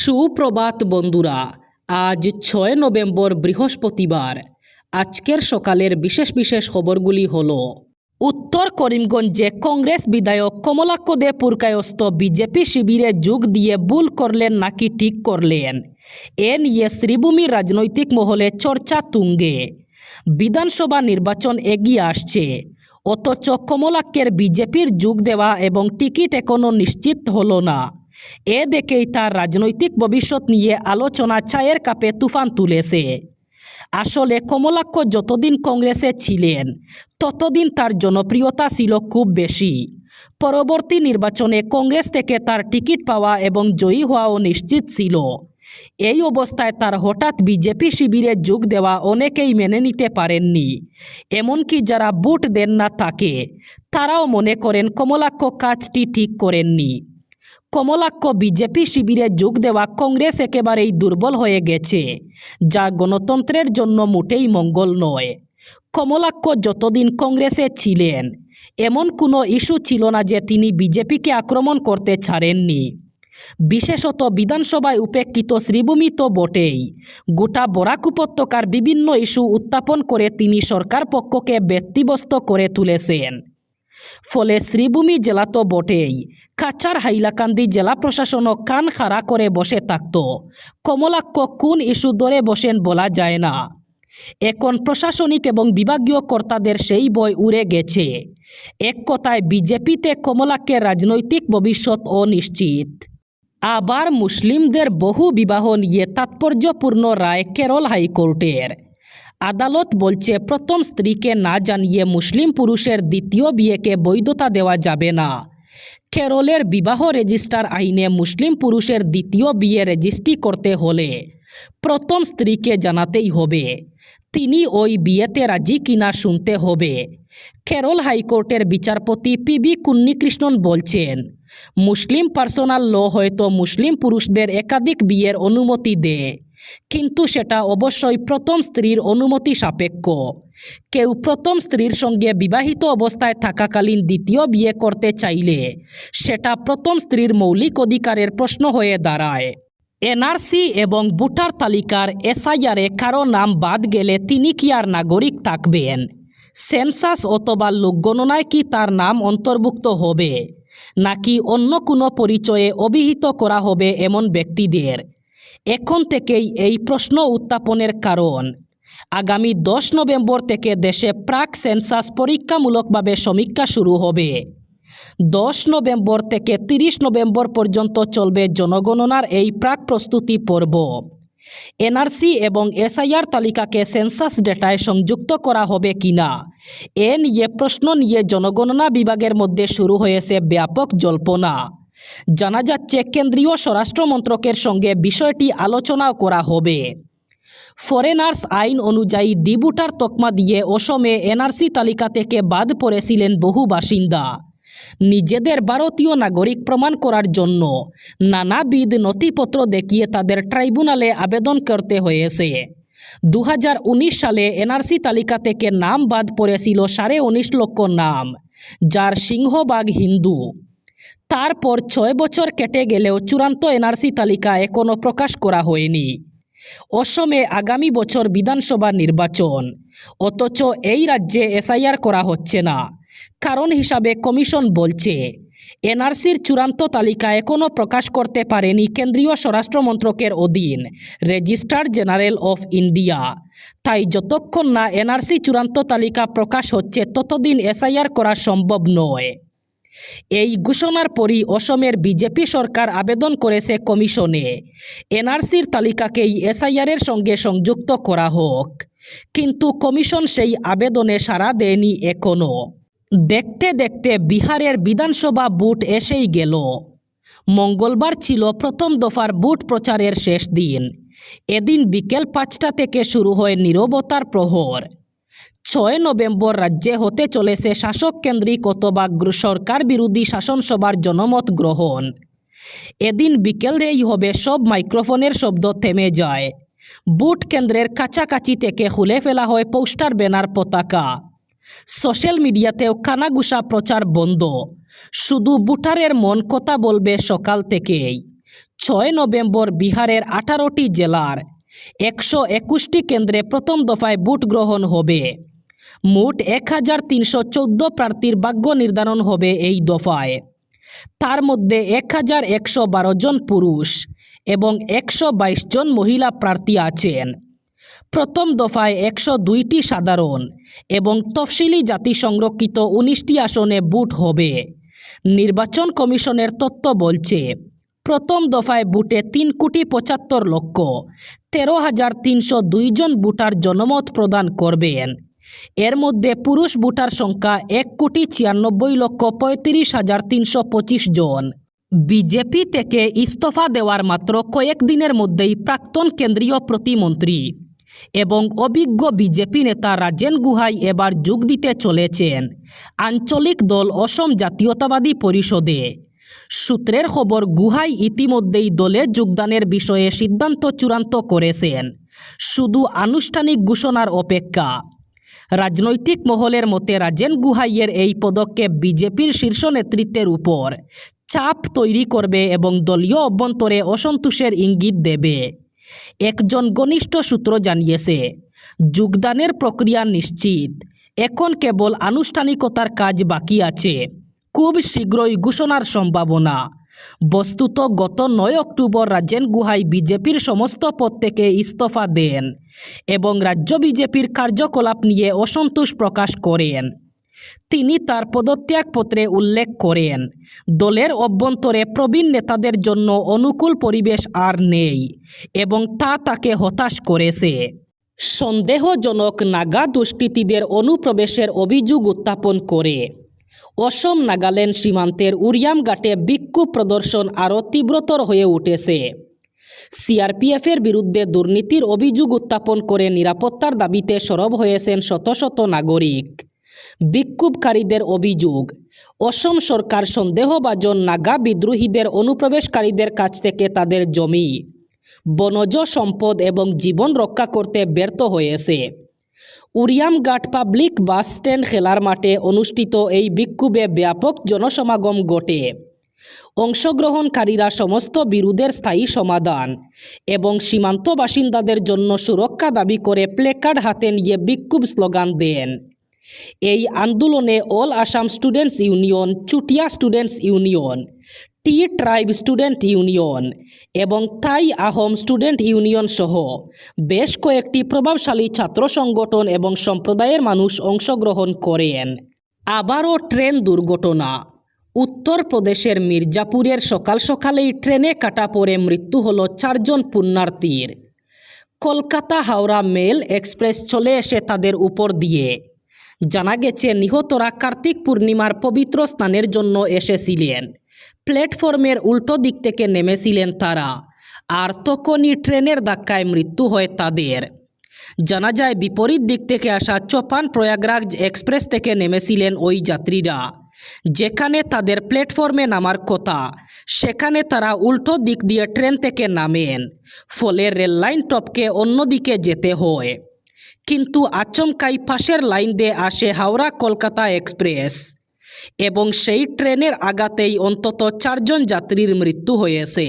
সুপ্রভাত বন্ধুরা, আজ ছয় নভেম্বর বৃহস্পতিবার। আজকের সকালের বিশেষ বিশেষ খবরগুলি হল, উত্তর করিমগঞ্জে কংগ্রেস বিধায়ক কমলাক্ষ দে পুরকায়স্ত বিজেপি শিবিরে যোগ দিয়ে ভুল করলেন নাকি ঠিক করলেন? এ নিয়ে শ্রীভূমির রাজনৈতিক মহলে চর্চা তুঙ্গে। বিধানসভা নির্বাচন এগিয়ে আসছে। অথচ কমলাক্ষের বিজেপির যোগ দেওয়া এবং টিকিট এখনও নিশ্চিত হলো না। এ দেখেই তার রাজনৈতিক ভবিষ্যৎ নিয়ে আলোচনা চায়ের কাপে তুফান তুলেছে। আসলে কমলাক্ষ যতদিন কংগ্রেসে ছিলেন, ততদিন তার জনপ্রিয়তা ছিল খুব বেশি। পরবর্তী নির্বাচনে কংগ্রেস থেকে তার টিকিট পাওয়া এবং জয়ী হওয়াও নিশ্চিত ছিল। এই অবস্থায় তার হঠাৎ বিজেপি শিবিরে যোগ দেওয়া অনেকেই মেনে নিতে পারেননি। এমনকি যারা ভোট দেন না তাকে, তারাও মনে করেন কমলাক্ষ কাজটি ঠিক করেননি। কমলাক্ষ বিজেপি শিবিরে যোগ দেওয়া কংগ্রেস একেবারেই দুর্বল হয়ে গেছে, যা গণতন্ত্রের জন্য মোটেই মঙ্গল নয়। কমলাক্ষ যতদিন কংগ্রেসে ছিলেন, এমন কোনো ইস্যু ছিল না যে তিনি বিজেপিকে আক্রমণ করতে ছাড়েননি। বিশেষত বিধানসভায় উপেক্ষিত শ্রীভূমি তো বটেই, গোটা বরাক উপত্যকার বিভিন্ন ইস্যু উত্থাপন করে তিনি সরকার পক্ষকে ব্যক্তিব্যস্ত করে তুলেছেন। ফলে শ্রীভূমি জেলা তো বটেই। কাচার হাইলাকান্দি জেলা প্রশাসনও কান খাড়া করে বসে থাকত। কমলাক্ষ কোন ইস্যু ধরে বসেন বলা যায় না। এখন প্রশাসনিক এবং বিভাগীয় কর্তাদের সেই বই উড়ে গেছে। এক কথায় বিজেপিতে কমলাক্ষের রাজনৈতিক ভবিষ্যৎ অনিশ্চিত। আবার মুসলিমদের বহু বিবাহ নিয়ে তাৎপর্যপূর্ণ রায় কেরল হাইকোর্টের। আদালত বলছে, প্রথম স্ত্রীকে না জানিয়ে মুসলিম পুরুষের দ্বিতীয় বিয়েকে বৈধতা দেওয়া যাবে না। কেরলের বিবাহ রেজিস্টার আইনে মুসলিম পুরুষের দ্বিতীয় বিয়ে রেজিস্ট্রি করতে হলে প্রথম স্ত্রীকে জানাতেই হবে। তিনি ওই বিয়েতে রাজি কিনা শুনতে হবে। কেরল হাইকোর্টের বিচারপতি পি বি কুন্নিকৃষ্ণন বলছেন, মুসলিম পার্সোনাল ল হয়তো মুসলিম পুরুষদের একাধিক বিয়ের অনুমতি দেয়, কিন্তু সেটা অবশ্যই প্রথম স্ত্রীর অনুমতি সাপেক্ষ। কেউ প্রথম স্ত্রীর সঙ্গে বিবাহিত অবস্থায় থাকাকালীন দ্বিতীয় বিয়ে করতে চাইলে সেটা প্রথম স্ত্রীর মৌলিক অধিকারের প্রশ্ন হয়ে দাঁড়ায়। এনআরসি এবং ভোটার তালিকার এসআইআরে কারও নাম বাদ গেলে তিনি কি আর নাগরিক থাকবেন? সেন্সাস অথবা লোকগণনায় কি তার নাম অন্তর্ভুক্ত হবে? নাকি অন্য কোনো পরিচয়ে অভিহিত করা হবে এমন ব্যক্তিদের? এখন থেকেই এই প্রশ্ন উত্থাপনের কারণ। আগামী দশ নভেম্বর থেকে দেশে প্রাক সেন্সাস পরীক্ষামূলকভাবে সমীক্ষা শুরু হবে। দশ নভেম্বর থেকে তিরিশ নভেম্বর পর্যন্ত চলবে জনগণনার এই প্রাক প্রস্তুতি পর্ব। এনআরসি এবং এসআইআর তালিকাকে সেন্সাস ডেটায় সংযুক্ত করা হবে কিনা এ নিয়ে প্রশ্ন নিয়ে জনগণনা বিভাগের মধ্যে শুরু হয়েছে ব্যাপক জল্পনা। জানা যাচ্ছে, কেন্দ্রীয় স্বরাষ্ট্র মন্ত্রকের সঙ্গে বিষয়টি আলোচনাও করা হবে। ফরেনার্স আইন অনুযায়ী ডিবুটার তকমা দিয়ে অসমে এনআরসি তালিকা থেকে বাদ পড়েছিলেন বহু বাসিন্দা। নিজেদের ভারতীয় নাগরিক প্রমাণ করার জন্য নানাবিধ নথিপত্র দেখিয়ে তাদের ট্রাইব্যুনালে আবেদন করতে হয়েছে। দু হাজার উনিশ সালে এনআরসি তালিকা থেকে নাম বাদ পড়েছিল সাড়ে উনিশ লক্ষ নাম, যার সিংহবাগ হিন্দু। তারপর ছয় বছর কেটে গেলেও চূড়ান্ত এনআরসি তালিকা এখনও প্রকাশ করা হয়নি। অসমে আগামী বছর বিধানসভা নির্বাচন, অথচ এই রাজ্যে এসআইআর করা হচ্ছে না। কারণ হিসাবে কমিশন বলছে, এনআরসির চূড়ান্ত তালিকা এখনও প্রকাশ করতে পারেনি কেন্দ্রীয় স্বরাষ্ট্র মন্ত্রকের অধীন, রেজিস্ট্রার জেনারেল অফ ইন্ডিয়া। তাই যতক্ষণ না এনআরসি চূড়ান্ত তালিকা প্রকাশ হচ্ছে, ততদিন এসআইআর করা সম্ভব নয়। এই ঘোষণার পরই অসমের বিজেপি সরকার আবেদন করেছে কমিশনে, এনআরসির তালিকাকেই এসআইআরের সঙ্গে সংযুক্ত করা হোক। কিন্তু কমিশন সেই আবেদনে সাড়া দেয়নি এখনও দেখতে দেখতে বিহারের বিধানসভা বুট এসেই গেল। মঙ্গলবার ছিল প্রথম দফার বুট প্রচারের শেষ দিন। এদিন বিকেল পাঁচটা থেকে শুরু হয় নীরবতার প্রহর। ছয় নভেম্বর রাজ্যে হতে চলেছে শাসক কেন্দ্রিক অথবা সরকার বিরোধী শাসনসভার জনমত গ্রহণ। এদিন বিকেলেই হবে সব মাইক্রোফোনের শব্দ থেমে যায়। বুট কেন্দ্রের কাছাকাছি থেকে খুলে ফেলা হয় পোস্টার, ব্যানার, পতাকা। সোশ্যাল মিডিয়াতেও কানাগুসা প্রচার বন্ধ। শুধু বুটারের মন কথা বলবে সকাল থেকেই। ছয় নভেম্বর বিহারের আঠারোটি জেলার একশো একুশটি কেন্দ্রে প্রথম দফায় ভোট গ্রহণ হবে। মোট এক হাজার তিনশো চোদ্দ প্রার্থীর ভাগ্য নির্ধারণ হবে এই দফায়। তার মধ্যে এক হাজার একশো বারো জন পুরুষ এবং একশো বাইশ জন মহিলা প্রার্থী আছেন। প্রথম দফায় একশো দুইটি সাধারণ এবং তফসিলি জাতি সংরক্ষিত উনিশটি আসনে বুট হবে। নির্বাচন কমিশনের তথ্য বলছে, প্রথম দফায় বুটে তিন কোটি পঁচাত্তর লক্ষ তেরো হাজার তিনশো দুইজন বুটার জনমত প্রদান করবেন। এর মধ্যে পুরুষ বুটার সংখ্যা এক কোটি ছিয়ানব্বই লক্ষ পঁয়ত্রিশ হাজার তিনশো পঁচিশ জন। বিজেপি থেকে ইস্তফা দেওয়ার মাত্র কয়েক দিনের মধ্যেই প্রাক্তন কেন্দ্রীয় প্রতিমন্ত্রী এবং অভিজ্ঞ বিজেপি নেতা রাজেন গুহাই এবার যোগ দিতে চলেছেন আঞ্চলিক দল অসম জাতীয়তাবাদী পরিষদে। সূত্রের খবর, গুহাই ইতিমধ্যেই দলে যোগদানের বিষয়ে সিদ্ধান্ত চূড়ান্ত করেছেন। শুধু আনুষ্ঠানিক ঘোষণার অপেক্ষা। রাজনৈতিক মহলের মতে রাজেন গুহাইয়ের এই পদক্ষেপ বিজেপির শীর্ষ নেতৃত্বের উপর চাপ তৈরি করবে এবং দলীয় অভ্যন্তরে অসন্তোষের ইঙ্গিত দেবে। একজন ঘনিষ্ঠ সূত্র জানিয়েছে, যোগদানের প্রক্রিয়া নিশ্চিত। এখন কেবল আনুষ্ঠানিকতার কাজ বাকি আছে। খুব শীঘ্রই ঘোষণার সম্ভাবনা। বস্তুত গত নয় অক্টোবর রাজেন গুহাই বিজেপির সমস্ত পদ থেকে ইস্তফা দেন এবং রাজ্য বিজেপির কার্যকলাপ নিয়ে অসন্তোষ প্রকাশ করেন। তিনি তার পদত্যাগপত্রে উল্লেখ করেন, দলের অভ্যন্তরে প্রবীণ নেতাদের জন্য অনুকূল পরিবেশ আর নেই এবং তা তাকে হতাশ করেছে। সন্দেহজনক নাগা দুষ্কৃতীদের অনুপ্রবেশের অভিযোগ উত্থাপন করে। অসম নাগাল্যান্ড সীমান্তের উরিয়ামঘাটে বিক্ষোভ প্রদর্শন আরও তীব্রতর হয়ে উঠেছে। সিআরপিএফের বিরুদ্ধে দুর্নীতির অভিযোগ উত্থাপন করে নিরাপত্তার দাবিতে সরব হয়েছেন শত শত নাগরিক। বিক্ষোভকারীদের অভিযোগ, অসম সরকার সন্দেহভাজন নাগা বিদ্রোহীদের অনুপ্রবেশকারীদের কাছ থেকে তাদের জমি, বনজ সম্পদ এবং জীবন রক্ষা করতে ব্যর্থ হয়েছে। উরিয়ামঘাট পাবলিক বাস স্ট্যান্ড খেলার মাঠে অনুষ্ঠিত এই বিক্ষোভে ব্যাপক জনসমাগম ঘটে। অংশগ্রহণকারীরা সমস্ত বিরোধের স্থায়ী সমাধান এবং সীমান্ত বাসিন্দাদের জন্য সুরক্ষা দাবি করে প্লেকার্ড হাতে নিয়ে বিক্ষোভ স্লোগান দেন। এই আন্দোলনে All Assam Students Union, Chutia students union, tea tribe student union এবং থাই আহোম স্টুডেন্ট ইউনিয়ন সহ বেশ কয়েকটি প্রভাবশালী ছাত্র সংগঠন এবং সম্প্রদায়ের মানুষ অংশগ্রহণ করেন। আবারও ট্রেন দুর্ঘটনা। উত্তরপ্রদেশের মির্জাপুরের সকাল সকালেই ট্রেনে কাটা পড়ে মৃত্যু হল চারজন পুণ্যার্থীর। কলকাতা হাওড়া মেল এক্সপ্রেস চলে এসে তাদের উপর দিয়ে জানা গেছে, নিহতরা কার্তিক পূর্ণিমার পবিত্র স্নানের জন্য এসেছিলেন। প্ল্যাটফর্মের উল্টো দিক থেকে নেমেছিলেন তারা। আর তখনই ট্রেনের ধাক্কায় মৃত্যু হয় তাদের। জানা যায়, বিপরীত দিক থেকে আসা চপান প্রয়াগরাজ এক্সপ্রেস থেকে নেমেছিলেন ওই যাত্রীরা। যেখানে তাদের প্ল্যাটফর্মে নামার কথা, সেখানে তারা উল্টো দিক দিয়ে ট্রেন থেকে নামেন। ফলে রেললাইন টপকে অন্যদিকে যেতে হয়। কিন্তু আচমকাই পাশের লাইন দিয়ে আসে হাওড়া কলকাতা এক্সপ্রেস। এবং সেই ট্রেনের আগাতেই অন্তত চারজন যাত্রীর মৃত্যু হয়েছে।